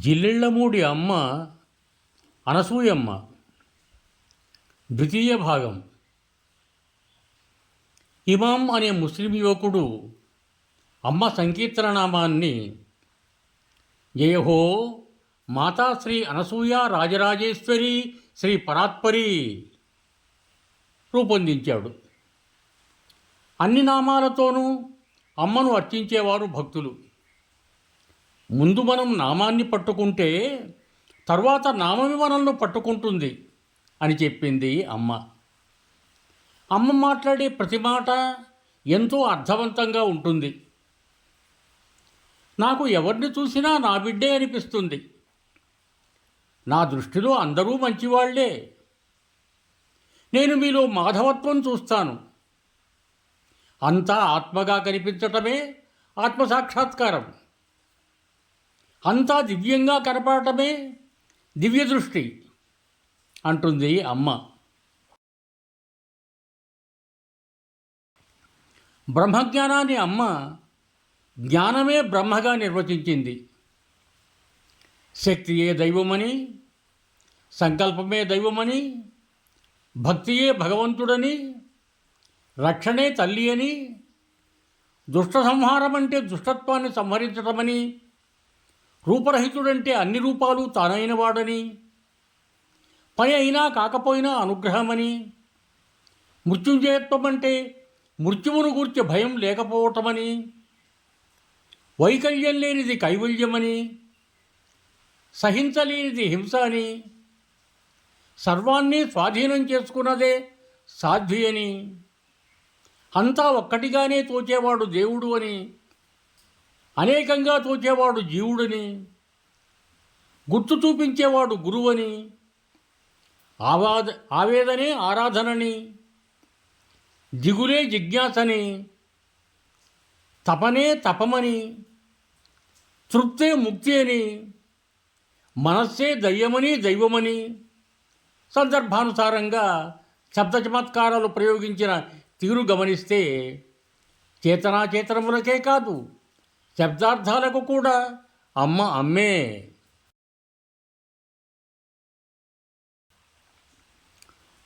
జిల్లెళ్ళమూడి అమ్మ అనసూయమ్మ. ద్వితీయ భాగం. ఇమాం అనే ముస్లిం యువకుడు అమ్మ సంకీర్తన నామాన్ని జయహో మాతాశ్రీ అనసూయ రాజరాజేశ్వరి శ్రీ పరాత్పరి రూపొందించాడు. అన్ని నామాలతోనూ అమ్మను అర్చించేవారు భక్తులు. ముందు మనం నామాన్ని పట్టుకుంటే తర్వాత నామమి మనల్ని పట్టుకుంటుంది అని చెప్పింది అమ్మ. అమ్మ మాట్లాడే ప్రతి మాట ఎంతో అర్థవంతంగా ఉంటుంది. నాకు ఎవరిని చూసినా నా బిడ్డే అనిపిస్తుంది. నా దృష్టిలో అందరూ మంచివాళ్ళే. నేను మీలో మాధవత్వం చూస్తాను. అంతా ఆత్మగా కనిపించటమే ఆత్మసాక్షాత్కారం. అంతా దివ్యంగా కనపడటమే దివ్య దృష్టి అంటుంది అమ్మ. బ్రహ్మజ్ఞానాన్ని అమ్మ జ్ఞానమే బ్రహ్మగా నిర్వచించింది. శక్తియే దైవమని సంకల్పమే దైవమని భక్తియే భగవంతుడని రక్షణే తల్లి అని దుష్ట సంహారం అంటే దుష్టత్వాన్ని సంహరించటమని రూపరహితుడంటే అన్ని రూపాలు తానైన వాడని పని అయినా కాకపోయినా అనుగ్రహమని. మృత్యుంజయత్వం అంటే మృత్యువును గూర్చి భయం లేకపోవటమని వైకల్యం లేనిది కైవల్యమని సహించలేనిది హింస అని సర్వాన్ని స్వాధీనం చేసుకున్నదే సాధ్వి అని. అంతా ఒక్కటిగానే తోచేవాడు దేవుడు అని అనేకంగా తోచేవాడు జీవుడని గుర్తు చూపించేవాడు గురువని ఆవాద ఆవేదనే ఆరాధనని దిగులే జిజ్ఞాసని తపనే తపమని తృప్తే ముక్తి అని మనస్సే దయ్యమని దైవమని సందర్భానుసారంగా శబ్ద చమత్కారాలు ప్రయోగించిన తీరు గమనిస్తే చేతనాచేతనములకే కాదు. శబ్దార్థాలకు కూడా అమ్మ అమ్మే.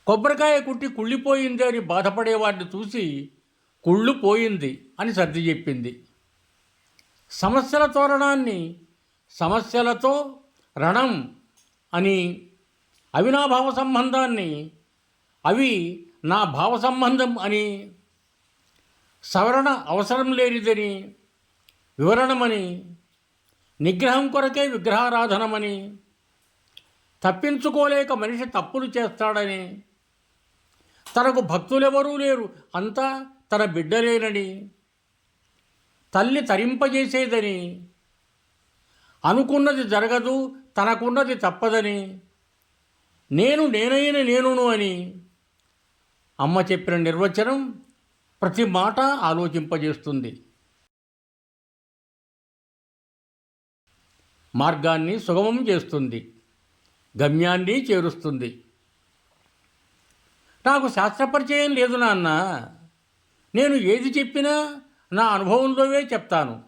కొబ్బరికాయ కుట్టి కుళ్ళిపోయింది అని బాధపడేవాడిని చూసి కుళ్ళు పోయింది అని సర్ది చెప్పింది. సమస్యల తోరణాన్ని సమస్యలతో రణం అని అవినాభావ సంబంధాన్ని అవి నా భావ సంబంధం అని సవరణ అవసరం లేనిదని వివరణమని నిగ్రహం కొరకే విగ్రహారాధనమని తప్పించుకోలేక మనిషి తప్పులు చేస్తాడని తనకు భక్తులెవరూ లేరు అంతా తన బిడ్డలేనని తల్లి తరింపజేసేదని అనుకున్నది జరగదు తనకున్నది తప్పదని నేను నేనైన నేనును అని అమ్మ చెప్పిన నిర్వచనం ప్రతి మాట ఆలోచింపజేస్తుంది. మార్గాన్ని సుగమం చేస్తుంది గమ్యాన్ని చేరుస్తుంది. నాకు శాస్త్రపరిచయం లేదు నాన్న. నేను ఏది చెప్పినా నా అనుభవంలోవే చెప్తాను.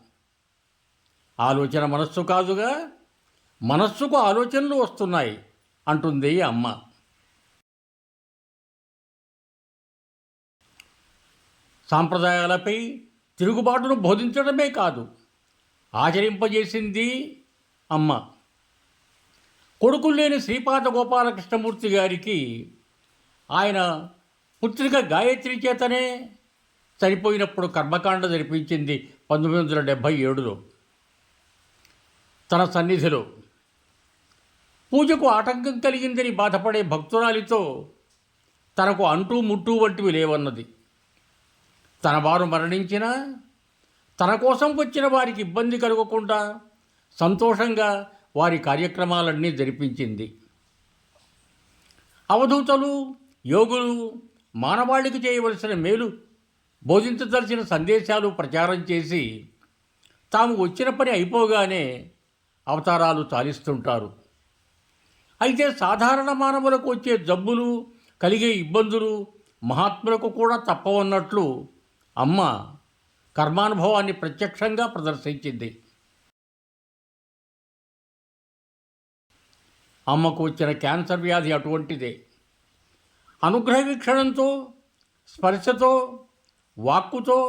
ఆలోచన మనస్సు కాదుగా మనస్సుకు ఆలోచనలు వస్తున్నాయి అంటుంది అమ్మ. సాంప్రదాయాలపై తిరుగుబాటును బోధించడమే కాదు ఆచరింపజేసింది అమ్మ. కొడుకులు లేని శ్రీపాద గోపాలకృష్ణమూర్తి గారికి ఆయన పుత్రిక గాయత్రి చేతనే చనిపోయినప్పుడు కర్మకాండ జరిపించింది పంతొమ్మిది వందల డెబ్భై ఏడులో. తన సన్నిధిలో పూజకు ఆటంకం కలిగిందని బాధపడే భక్తురాలితో తనకు అంటూ ముట్టూ వంటివి లేవన్నది. తన వారు మరణించినా తన కోసం వచ్చిన వారికి ఇబ్బంది కలగకుండా సంతోషంగా వారి కార్యక్రమాలన్నీ జరిపించింది. అవధూతలు యోగులు మానవాళికి చేయవలసిన మేలు బోధించదలసిన సందేశాలు ప్రచారం చేసి తాము వచ్చిన పని అయిపోగానే అవతారాలు చాలిస్తుంటారు. అయితే సాధారణ మానవులకు వచ్చే జబ్బులు కలిగే ఇబ్బందులు మహాత్ములకు కూడా తప్పవన్నట్లు అమ్మ కర్మానుభవాన్ని ప్రత్యక్షంగా ప్రదర్శించింది. అమ్మకు వచ్చిన క్యాన్సర్ వ్యాధి అటువంటిదే. అనుగ్రహ వీక్షణంతో స్పర్శతో వాక్కుతో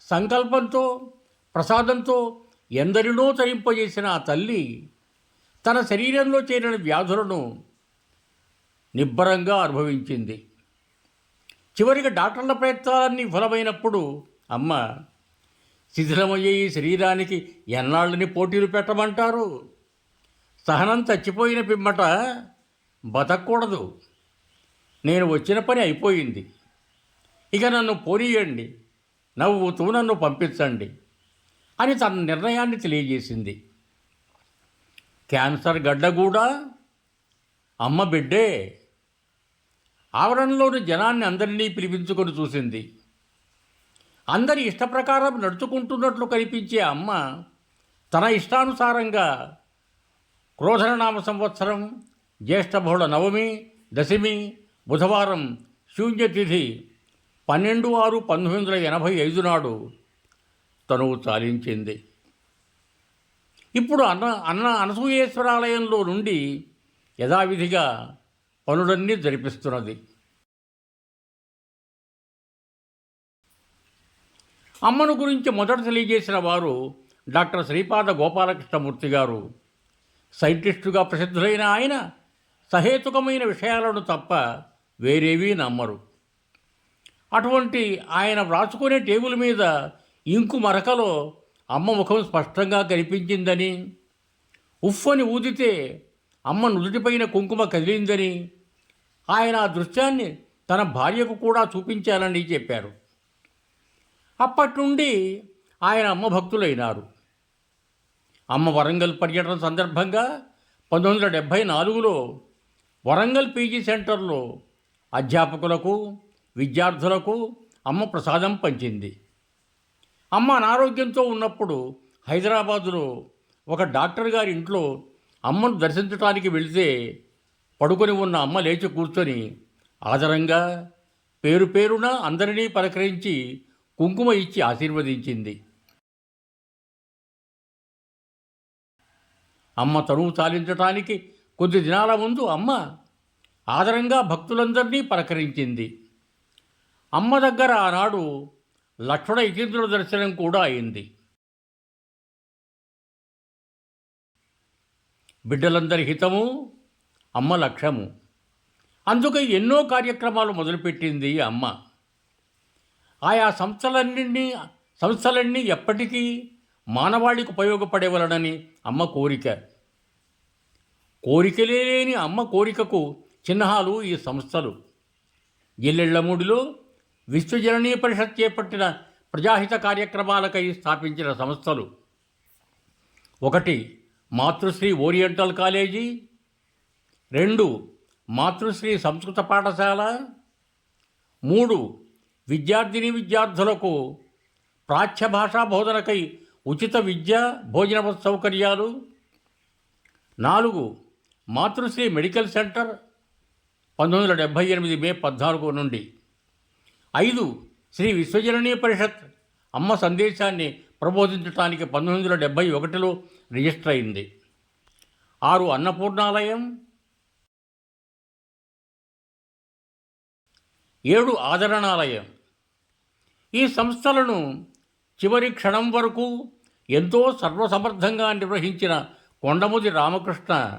సంకల్పంతో ప్రసాదంతో ఎందరినో తరింపజేసిన ఆ తల్లి తన శరీరంలో చేరిన వ్యాధులను నిబ్బరంగా అనుభవించింది. చివరికి డాక్టర్ల ప్రయత్నాలన్నీ విఫలమైనప్పుడు అమ్మ శిథిలమయ్యే ఈ శరీరానికి ఎన్నాళ్ళని పోటీలు పెట్టమంటారు? సహనం చచ్చిపోయిన పిమ్మట బతకూడదు. నేను వచ్చిన పని అయిపోయింది. ఇక నన్ను పోనీయండి. నవ్వుతూ నన్ను పంపించండి అని తన నిర్ణయాన్ని తెలియజేసింది. క్యాన్సర్ గడ్డ కూడా అమ్మ బిడ్డే ఆవరణలోని జనాన్ని అందరినీ పిలిపించుకొని చూసింది. అందరి ఇష్టప్రకారం నడుచుకుంటున్నట్లు కనిపించే అమ్మ తన ఇష్టానుసారంగా క్రోధననామ సంవత్సరం జ్యేష్ఠబహుళ నవమి దశమి బుధవారం శూన్యతిథి పన్నెండు ఆరు పంతొమ్మిది వందల ఎనభై ఐదు నాడు తనువు చాలించింది. ఇప్పుడు అన్న అన్న అనసూయేశ్వరాలయంలో నుండి యథావిధిగా పనులన్నీ జరిపిస్తున్నది. అమ్మను గురించి మొదట తెలియజేసిన వారు డాక్టర్ శ్రీపాద గోపాలకృష్ణమూర్తి గారు సైంటిస్టుగా ప్రసిద్ధులైన ఆయన సహేతుకమైన విషయాలను తప్ప వేరేవీ నమ్మరు. అటువంటి ఆయన వ్రాసుకునే టేబుల్ మీద ఇంకు మరకలో అమ్మ ముఖం స్పష్టంగా కనిపించిందని ఉఫ్ఫని ఊదితే అమ్మ నుదుటిపైన కుంకుమ కదిలిందని ఆయన ఆ దృశ్యాన్ని తన భార్యకు కూడా చూపించాలని చెప్పారు. అప్పటి నుండి ఆయన అమ్మ భక్తులైనారు. అమ్మ వరంగల్ పర్యటన సందర్భంగా పంతొమ్మిది వందల డెబ్భై నాలుగులో వరంగల్ పీజీ సెంటర్లో అధ్యాపకులకు విద్యార్థులకు అమ్మ ప్రసాదం పంచింది. అమ్మ అనారోగ్యంతో ఉన్నప్పుడు హైదరాబాదులో ఒక డాక్టర్ గారి ఇంట్లో అమ్మను దర్శించడానికి వెళితే పడుకొని ఉన్న అమ్మ లేచి కూర్చొని ఆదరంగా పేరు పేరున అందరినీ పలకరించి కుంకుమ ఇచ్చి ఆశీర్వదించింది. అమ్మ తనువు చాలించటానికి కొద్ది దినాల ముందు అమ్మ ఆదరంగా భక్తులందరినీ పలకరించింది. అమ్మ దగ్గర ఆనాడు లక్ష్మణ యతీంద్రుల దర్శనం కూడా అయింది. బిడ్డలందరి హితము అమ్మ లక్ష్యము. అందుకే ఎన్నో కార్యక్రమాలు మొదలుపెట్టింది అమ్మ. ఆయా సంస్థలన్నీ సంస్థలన్నీ ఎప్పటికీ మానవాళికి ఉపయోగపడేవలనని అమ్మ కోరిక. కోరికలే లేని అమ్మ కోరికకు చిహ్నాలు ఈ సంస్థలు. ఎల్లెళ్ళమూడిలో విశ్వజననీ పరిషత్ చేపట్టిన ప్రజాహిత కార్యక్రమాలకై స్థాపించిన సంస్థలు. ఒకటి మాతృశ్రీ ఓరియంటల్ కాలేజీ. రెండు మాతృశ్రీ సంస్కృత పాఠశాల. మూడు విద్యార్థిని విద్యార్థులకు ప్రాచ్య భాషా బోధనకై ఉచిత విద్య భోజన సౌకర్యాలు. నాలుగు మాతృశ్రీ మెడికల్ సెంటర్ పంతొమ్మిది వందల డెబ్భై ఎనిమిది మే పద్నాలుగు నుండి. ఐదు శ్రీ విశ్వజననీ పరిషత్ అమ్మ సందేశాన్ని ప్రబోధించడానికి పంతొమ్మిది వందల డెబ్భై ఒకటిలో రిజిస్టర్ అయింది. ఆరు అన్నపూర్ణాలయం. ఏడు ఆదరణాలయం. ఈ సంస్థలను చివరి క్షణం వరకు ఎంతో సర్వసమర్థంగా నిర్వహించిన కొండముది రామకృష్ణ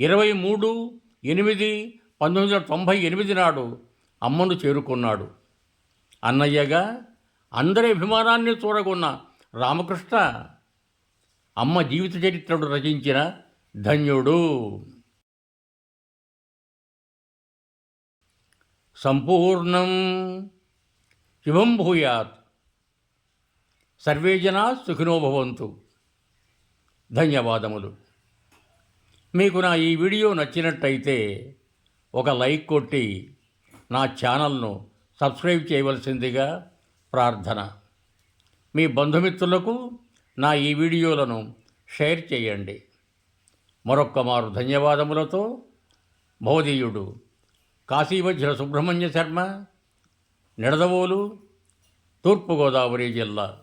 ఇరవై మూడు ఎనిమిది పంతొమ్మిది వందల తొంభై ఎనిమిది నాడు అమ్మను చేరుకున్నాడు. అన్నయ్యగా అందరి అభిమానాన్ని చూడగొన్న రామకృష్ణ అమ్మ జీవిత చరిత్రను రచించిన ధన్యుడు. సంపూర్ణం శుభం భూయాత్. సర్వే జనా సుఖినోభవంతు ధన్యవాదములు. మీకు నా ఈ వీడియో నచ్చినట్టయితే ఒక లైక్ కొట్టి నా ఛానల్ను సబ్స్క్రైబ్ చేయవలసిందిగా ప్రార్థన. మీ బంధుమిత్రులకు నా ఈ వీడియోలను షేర్ చేయండి. మరొక్క మారు ధన్యవాదములతో మోదీయుడు కాశీవజ్ర సుబ్రహ్మణ్య శర్మ నిడదవోలు తూర్పుగోదావరి జిల్లా.